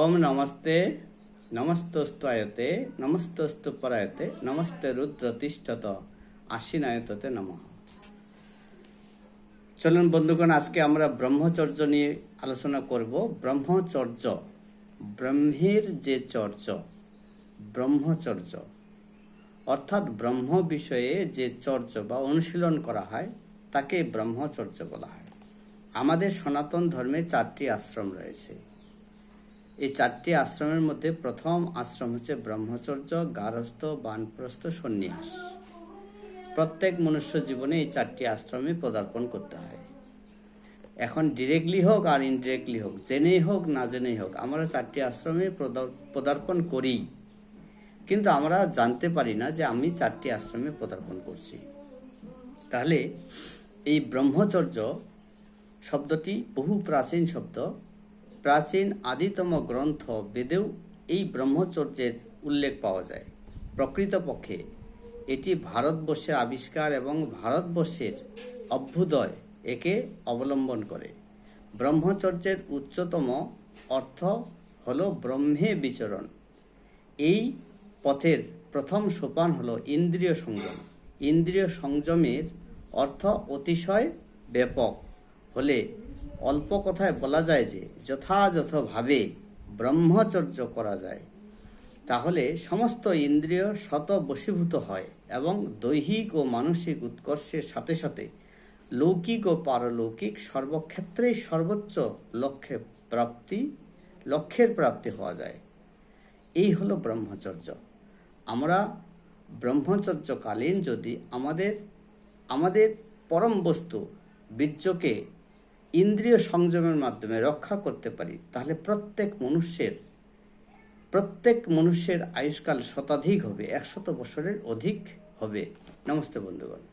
ওম নমস্তে নমস্তস্তু আয়তে নমস্তস্তু পরায়তে নমস্তে রুদ্র তিষ্ঠত আশ্বিনায়ততে নম চলুন বন্ধুগণ, আজকে আমরা ব্রহ্মচর্য নিয়ে আলোচনা করব। ব্রহ্মচর্য, ব্রহ্মের যে চর্য, ব্রহ্মচর্য। অর্থাৎ ব্রহ্ম বিষয়ে যে চর্য বা অনুশীলন করা হয়, তাকে ব্রহ্মচর্য বলা হয়। আমাদের সনাতন ধর্মে চারটি আশ্রম রয়েছে। এই চারটি আশ্রমের মধ্যে প্রথম আশ্রম হচ্ছে ব্রহ্মচর্য, গারস্থ, বানপ্রস্থ, সন্ন্যাস। প্রত্যেক মনুষ্য জীবনে এই চারটি আশ্রমে পদার্পণ করতে হয়। এখন ডিরেক্টলি হোক আর ইনডিরেক্টলি হোক, জেনেই হোক না জেনেই হোক, আমরা চারটি আশ্রমে পদার্পণ করি। কিন্তু আমরা জানতে পারি না যে আমি চারটি আশ্রমে পদার্পণ করছি। তাহলে এই ব্রহ্মচর্য শব্দটি বহু প্রাচীন শব্দ প্রাচীন আদিতম গ্রন্থ বেদেও এই ব্রহ্মচর্যের উল্লেখ পাওয়া যায়। প্রকৃতপক্ষে, এটি ভারতবর্ষের আবিষ্কার এবং ভারতবর্ষের অভ্যুদয় একে অবলম্বন করে। ব্রহ্মচর্যের উচ্চতম অর্থ হল ব্রহ্মে বিচরণ। এই পথের প্রথম সোপান হল ইন্দ্রিয় সংযম। ইন্দ্রিয় সংযমের অর্থ অতিশয় ব্যাপক হলে অল্প কথায় বলা যায় যে যথাযথভাবে ব্রহ্মচর্য করা যায়। তাহলে সমস্ত ইন্দ্রিয় শত বশীভূত হয় এবং দৈহিক ও মানসিক উৎকর্ষের সাথে সাথে লৌকিক ও পারলৌকিক সর্বক্ষেত্রেই সর্বোচ্চ লক্ষ্যে প্রাপ্তি, লক্ষ্যের প্রাপ্তি হওয়া যায়। এই হলো ব্রহ্মচর্য। আমরা ব্রহ্মচর্যকালীন যদি আমাদের আমাদের পরম বস্তু বীর্যকে ইন্দ্রিয় সংযমের মাধ্যমে রক্ষা করতে পারি, তাহলে প্রত্যেক মনুষ্যের প্রত্যেক মনুষ্যের আয়ুষ্কাল শতাধিক হবে, একশত বছরের অধিক হবে। নমস্তে বন্ধুগণ।